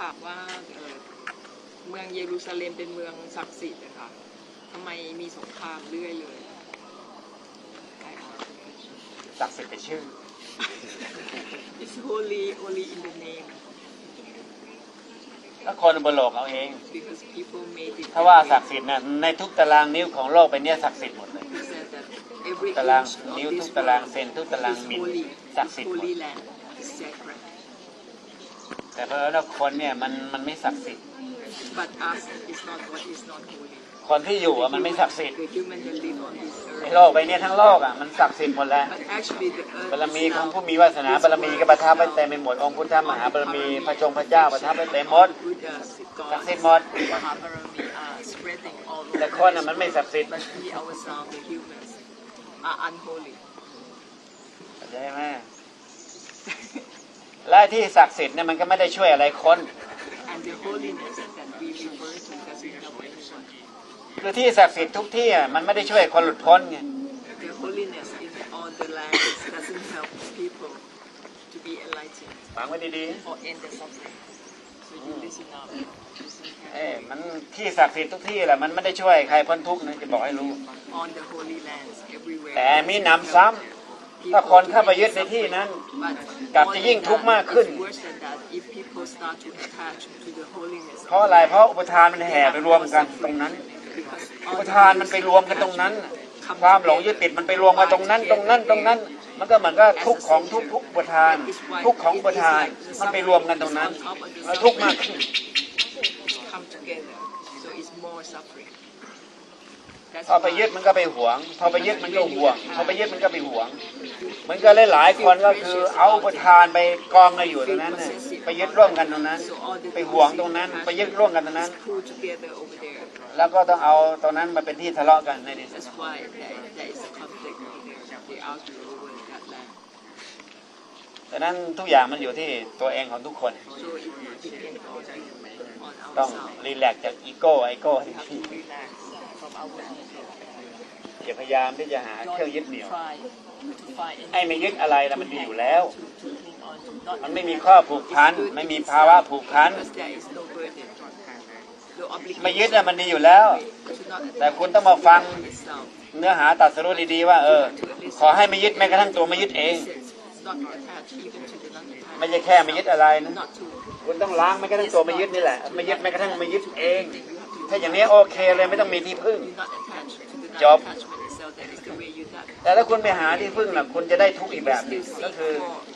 ถามว่าเอ่อเมืองเยรูซาเล็มเป็นเมืองศักดิ์สิทธิ์นะคะทำไมมีสงครามเรื่อยเลย I ask the question. ศักดิ์สิทธิ์แต่ชื่อ It's holy only in the name แล้วคนบนโลกเอาเอง because people made it ถ้าว่าศักดิ์สิทธิ์เนี่ยในทุกตารางนิ้วของโลกไปเนี่ยศักดิ์สิทธิ์หมดเลย He said that every ตาราง inch of นิ้ว this ทุกตาราง world เซนทุกตาราง is มิล holy ศัก It's ดิ์สิทธิ์หมด holy land is sacred แต่เพราะว่าคนเนี่ยมันมันไม่ศักดิ์สิทธิ์ but us is not what is not holy คนที่อยู่อะมันไม่ศักดิ์สิทธิ์ the human that live on this ใน earth โลกใบเนี้ยทั้งโลกอะมันศักดิ์สิทธิ์หมดแล้ว but actually the earth บารมี is ของ now ผู้มีวาสนาบารมีก็ประทับไว้เต็มไปหมดองค์พุทธมหาบารมีพระจงพระเจ้าประทับไว้เต็มหมด Buddhas ศักดิ์สิทธิ์ gods หมด Mahabharami are spreading all แต่ over คนอะมันไม่ศักดิ์สิทธิ์ but we ourselves the humans are unholy เข้าใจไหม และที่ศักดิ์สิทธิ์เนี่ยมันก็ไม่ได้ช่วยอะไรคน and the holiness that we refer to doesn't help anyone คือที่ศักดิ์สิทธิ์ทุกที่อะมันไม่ได้ช่วยคนหลุดพ้นไง the holiness in all the lands doesn't help people to be enlightened ฟังไว้ดี or end the suffering so you listen up listen ๆเอ้ย carefully มันที่ศักดิ์สิทธิ์ทุกที่แหละมันไม่ได้ช่วยใครพ้นทุกข์นะจะบอกให้รู้ on the holy lands everywhere แต่มีหนำซ้ำ ถ้าคนเข้าไปยึดในที่นั้นกลับจะยิ่งทุกข์มากขึ้น เพราะอะไรเพราะอุปทานมันแห่ไปรวมกันตรงนั้น อุปทานมันไปรวมกันตรงนั้น ความหลงยึดติดมันไปรวมกันตรงนั้น ตรงนั้นตรงนั้น มันก็เหมือนก็ทุกของทุกทุกอุปทาน ทุกข์ของอุปทาน มันไปรวมกันตรงนั้นแล้วทุกข์มากขึ้น come together so it's more suffering พอไปยึดมันก็ไปหวง พอไปยึดมันก็ห่วง พอไปยึดมันก็ไปหวง มันก็หลายๆคนก็คือเอาอุปทานไปกองกันอยู่ตรงนั้นน่ะไปยึดร่วมกันตรงนั้น ไปหวงตรงนั้น ไปยึดร่วมกันตรงนั้น pull together over there แล้วก็ต้องเอาตรงนั้นมาเป็นที่ทะเลาะกันในที่สุด that's why there, there is a conflict over there they argue over that land ดังนั้นทุกอย่างมันอยู่ที่ตัวเองของทุกคน so it depends on on ต้อง ourselves รีแลกซ์จากอีโก้ไอโก้ we have to relax from our ego อย่าพยายามที่จะหาเครื่องยึดเหนี่ยว try to find ไอ้ไม่ยึดอะไรแล้วมันดีอยู่แล้ว to cling on to not มันไม่มีข้อผูกพันไม่มีภาวะผูกพัน because there is no burden no obligation ไม่ยึดอะมันดีอยู่แล้ว to not แต่คุณต้องมาฟัง itself เนื้อหาตัดสรุปดีๆว่า เออ ขอให้ไม่ยึดแม้กระทั่งตัวไม่ยึดเอง It's not attached even to the non-attached ไม่ใช่แค่ไม่ยึดอะไรนะ not to คุณต้องล้างแม้กระทั่งตัวไม่ยึดนี่แหละไม่ยึดแม้กระทั่งไม่ยึดเอง ถ้าอย่างนี้โอเคเลยไม่ต้องมีที่พึ่ง you're not attached to the จบ non-attachment itself that is the way you not แต่ถ้าคุณไปหาที่พึ่งล่ะคุณจะได้ทุกข์อีกแบบหนึงก็คือ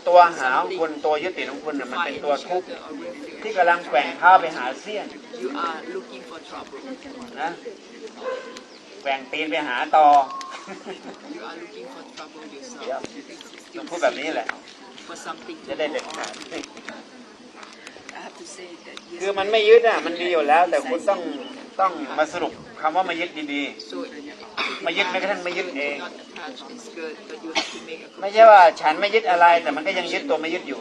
ตัวหาของคุณตัวยึดติดของคุณน่ะมันเป็นตัวทุกข์ or refuge ที่กำลังแกว่งเท้าไปหาเสี้ยน you are looking for trouble นะแกว่งตีนไปหาต่อ you are looking for trouble เดี๋ยว yourself ต้องพูดแบบนี้แหละ for something จะ to ได้ go เด็ด on ขาด I have to say that yes คือมันไม่ยึดอะมันดีอยู่แล้ว แต่คุณต้อง ต้องมาสรุปคำว่ามายึดดี so มายึดแม้กระทั่งมายึดเอง not attached is good but you have to make a ๆไม่ใช่ว่าฉันไม่ยึดอะไรแต่มันก็ยังยึดตัวไม่ยึดอยู่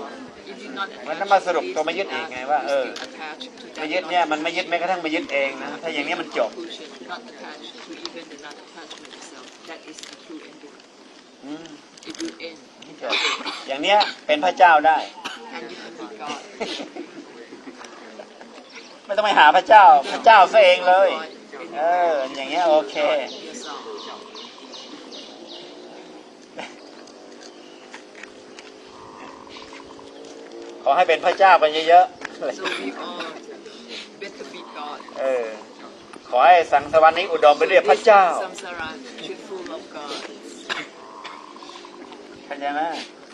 if you not มัน attached ต้องมาสรุป to ตัวไม่ยึดเองไงว่าเออ still attached to that ไม่ยึดเนี่ยมันไม่ยึดแม้กระทั่งไม่ยึดเองนะถ้าอย่างนี้มันจบ conclusion not attached to even the not attachment itself that is the true ending อืม it will end จบอย่างเนี้ยเป็นพระเจ้าได้ and you can be God ไม่ต้องไปหาพระเจ้า พระเจ้าซะเองเลย เออ อย่างเงี้ยโอเค ขอให้เป็นพระเจ้ากันเยอะๆ เออ ขอให้สังสวรรค์นี้อุดมไปด้วยพระเจ้าเข้าใจไหม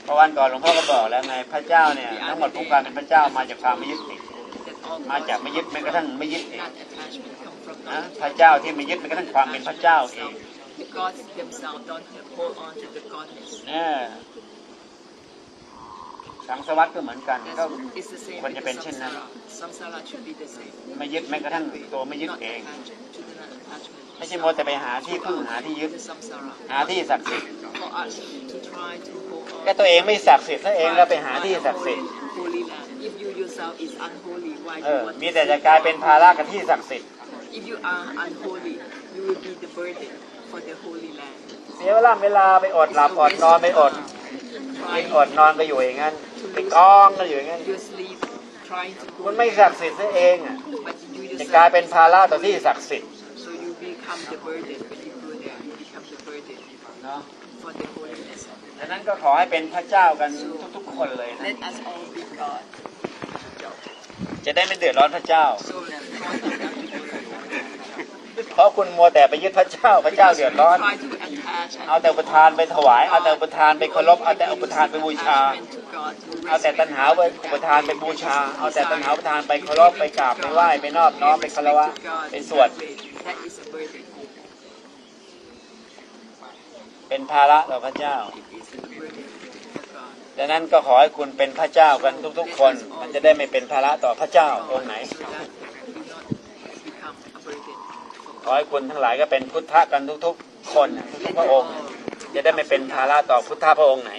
เพระวันก่อนหลวงพ่อก็บอกแล้วไงพระเจ้าเนี่ยทั้งหมดทุกการเป็นพระเจ้ามาจากความไม่ยึดติด มาจาก God's ไม่ยึดแม้กระทั่งไม่ยึดเอง not attachment come from นะ not พระเจ้าที่ไม่ยึดแม้กระทั่งความเป็นพระเจ้าเอง the gods themselves don't hold on to the godness เนี่ยสังสวัสดิ์ก็เหมือนกันก็ That's, it's the same ควร with จะ the เป็นเช่นนั้น samsara samsara should be the same ไม่ยึดแม้กระทั่งตัวไม่ยึด not เอง attached to the not attachment ไม่ใช่มัวแต่ไปหาที่พึ่งหาที่ยึด the samsara หาที่ศักดิ์สิทธิ์ for us to try to hold on ก็ตัวเองไม่ศักดิ์สิทธิ์ถ้าเองแล้วไปหาที่ศักดิ์สิทธิ์ holy land if you yourself is unholy why เอ you อ want มีแต่จะกลายเป็นภาระกับที่ศักดิ์สิทธิ์ if you are unholy you will be the burden for the holy land เสียเวลาเวลาไปอดหลับอดนอนไปอดกิน trying อดนอนก็อยู่อย่างนั้นไปกองกันอยู่อย่างนั้น you sleep trying to คุณไม่ศักดิ์สิทธิ์ซะเองอะ but you จะ yourself กลายเป็นภาระต่อที่ศักดิ์สิทธิ์ so you become the burden when you go there you become the burden เนาะ for the holiness of the ดังนั้นก็ขอให้เป็นพระเจ้ากันทุกๆคนเลยนะ let us all be God จะได้ไม่เดือดร้อนพระเจ้า เพราะคุณมัวแต่ไปยึดพระเจ้า พระเจ้าเดือดร้อน เอาแต่อุปทานไปถวาย เอาแต่อุปทานไปเคารพ เอาแต่อุปทานไปบูชา เอาแต่ตัณหาไปอุปทานไปบูชา เอาแต่ตัณหาอุปทานไปเคารพ ไปกราบ ไปไหว้ ไปนอบน้อม ไปคารวะ ไปสวด เป็นภาระต่อพระเจ้า it is a burden for God ดังนั้นก็ขอให้คุณเป็นพระเจ้ากันทุก ๆ คน มันจะได้ไม่เป็นภาระต่อพระเจ้าองค์ไหน ขอให้คุณทั้งหลายก็เป็นพุทธะกันทุกๆ คนทุกพระองค์ จะได้ไม่เป็นภาระต่อพุทธะพระองค์ไหน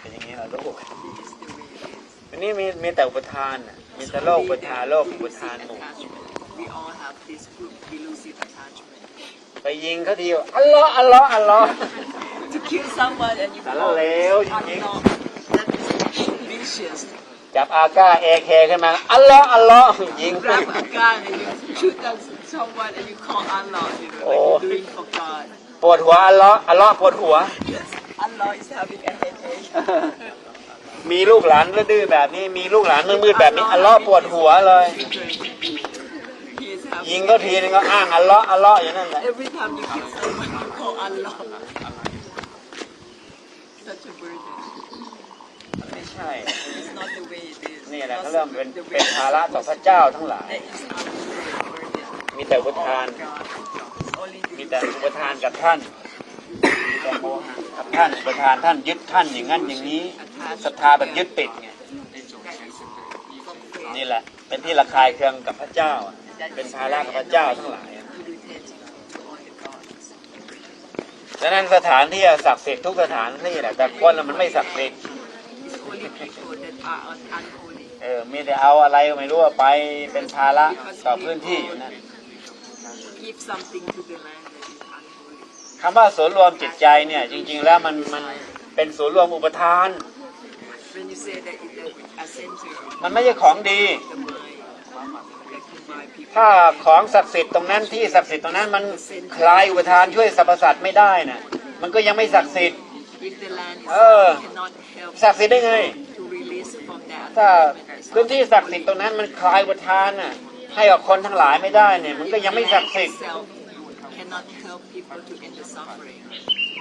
เป็นอย่างนี้เรอลูก นนี้มีมีแต่อุปทานน่ะมีแต่โลกอุปทานโลกอุปทานหมู่ We all have this group elusive attachment. ไปยิงเขาทีอัลลอฮ์อัลลอฮ์อัลลอฮ์ To kill someone and you สาร call เลวจ Allah, ริง that is vicious. ๆจับอาก้าเอเคขึ้นมา อัลลอฮ์อัลลอฮ์ยิง Grab a gun and you shoot at someone and you call Allah, you know, like you're doing for God. ปวดหัวอัลลอฮ์อัลลอฮ์ปวดหัว Yes, Allah is having a headache. มีลูกหลานก็ดื้อแบบนี้ มีลูกหลานมืดๆแบบนี้ อัลลอฮ์ปวดหัวเลย He is having ยิงก็ทีนึงก็อ้างอัลลอฮ์อัลลอฮ์อย่างนั้นแหละ Every time you kill someone, you call Allah. Such a burden. ไม่ใช่ It's not the way it is. นี่แหละเขา That's เริ่มเป็น the way เป็น it is. ภาระต่อพระเจ้าทั้งหลาย That is our burden. มีแต่อุปทาน God. Only มี the แต่อุปทานกับท่านมีแต่โมหะกับท่านอุปทานท่านยึดท่านอย่างนั้นอย่างนี้ ศรัทธาแบบยึดติดไงนี่แหละ เป็นที่ระคายเคืองกับพระเจ้า เป็นภาระกับพระเจ้าทั้งหลายดังนั้นสถานที่ศักดิ์สิทธิ์ทุกสถานที่แหละแต่คนน่ะมันไม่ศักดิ์สิทธิ์เออมีแต่เอาอะไรไม่รู้ไปเป็นภาระต่อพื้นที่อยู่นั่นคำว่าศูนย์รวมจิตใจเนี่ย จริง ๆ แล้วมันมันเป็นศูนย์รวมอุปทาน มันไม่ใช่ของดี the mind that combine people. ถ้าของศักดิ์สิทธิ์ตรงนั้นที่ศักดิ์สิทธิ์ตรงนั้นมันคลายอุปทานช่วยสรรพสัตว์ไม่ได้น่ะมันก็ยังไม่ศักดิ์สิทธิ์ If the land is Uh, cannot help ศักดิ์สิทธิ์ได้ไง to release from that ถ้า attachment, พื้นที่ศักดิ์สิทธิ์ตรงนั้นมันคลายอุปทานน่ะ ให้กับคนทั้งหลายไม่ได้เนี่ย มันก็ยังไม่ศักดิ์สิทธิ์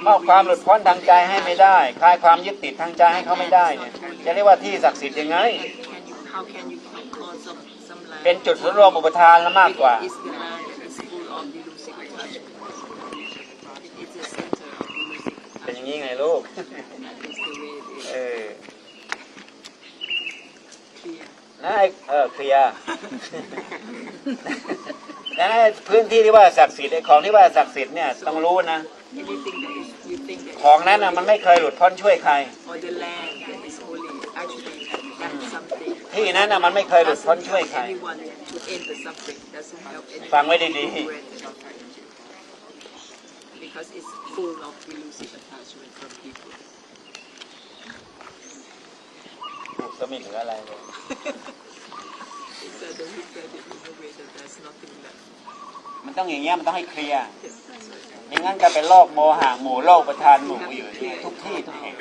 มอบความหลุดพ้นทางใจให้ไม่ได้คลายความยึดติดทางใจให้เขาไม่ได้เนี่ยจะเรียกว่าที่ศักดิ์สิทธิ์ยังไง Can you, how can you call some, some land เป็นจุดศูนย์รวมอุปทานแล้วมากกว่า is the land that is full of delusive attachment. It is a center of delusive เป็นอ attachment. ย่างนี้ไงลูก That is the way it เอ is. อ Clear. นะไอ้เออเคลียร์ นะไอ้พื้นที่ที่ว่าศักดิ์สิทธิ์ไอ้ของที่ว่าศักดิ์สิทธิ์เนี่ยต้องรู้นะ Anything that is, you think that ของนั้นน่ะมันไม่เคยหลุดพ้นช่วยใคร or the land that is holy, actually that's something. ที่นั้นน่ะมันไม่เคยหลุดพ้น doesn't ช่วย help ใคร anyone to end the suffering. Doesn't help anyone ฟังไว้ดี to end the suffering. Because it's full of delusive attachment from people. ก็ไม่เหลืออะไรเลย It's a, the look at it in a way that there's nothing left. มัน ต้องอย่างเงี้ยมันต้องให้เคลียร์ไม่งั้นก็เป็นโลกโมหะหมู่โลกประทานหมู่อยู่ที่ทุกที่ทุกแห่ง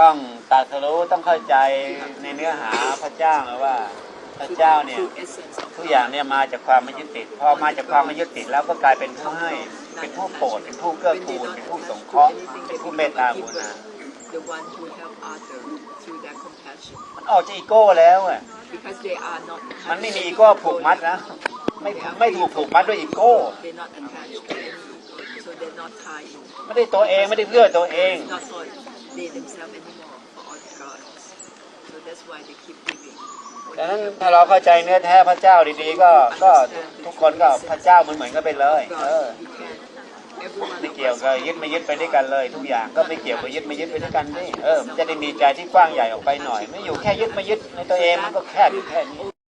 ต้องตัดสรู้ต้องเข้าใจในเนื้อหาพระเจ้านะว่าพระเจ้าเนี่ยทุกอย่างเนี่ยมาจากความไม่ยึดติดพอมาจากความไม่ยึดติดแล้วก็กลายเป็นผู้ให้ เป็นผู้โปรดเป็นผู้เกื้อกูลเป็นผู้สงเคราะห์เป็นผู้เมตตากรุณามันออกจากอีโก้แล้วอะมันไม่มีอีโก้ผูกมัดนะไม่ไม่ถูกผูกมัดด้วยอีโก้ไม่ได้ตัวเองไม่ได้เพื่อตัวเอง ดังนั้นถ้าเราเข้าใจเนื้อแท้พระเจ้าดีๆ ก็ก็ทุกคนก็พระเจ้าเหมือนเหมือนกันไปเลย เออ ไม่เกี่ยวกับยึดไม่ยึดไปด้วยกันเลย ทุกอย่างก็ไม่เกี่ยวกับยึดไม่ยึดไปด้วยกันนี่เออมันจะได้มีใจที่กว้างใหญ่ออกไปหน่อย ไม่อยู่แค่ยึดไม่ยึดในตัวเองมันก็แค่แค่นี้